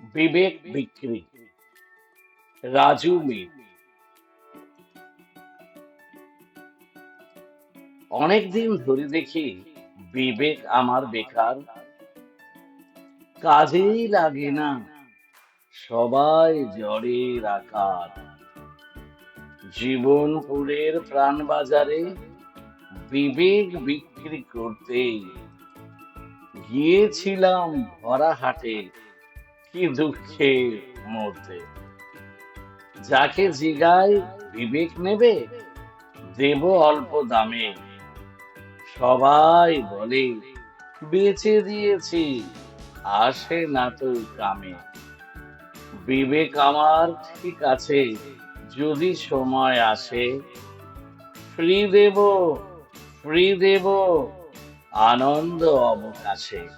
বিবেক বিক্রি। রাজু মির অনেকদিন ধরে দেখি বিবেক আমার বেকার। কাজেই লাগে না। সবাই জ্বরের আকার। জীবনপুরের প্রাণ বাজারে বিবেক বিক্রি করতে গিয়েছিলাম ভরা হাটে। কি দুঃখের মধ্যে। যাকে জিগায় বিবেক নেবে, দেব অল্প দামে। সবাই বলে, বেচে দিয়েছি, আসে না তো কামে। বিবেক আমার ঠিক আছে, যদি সময় আসে। ফ্রি দেব ফ্রি দেব, আনন্দ অবকাশে।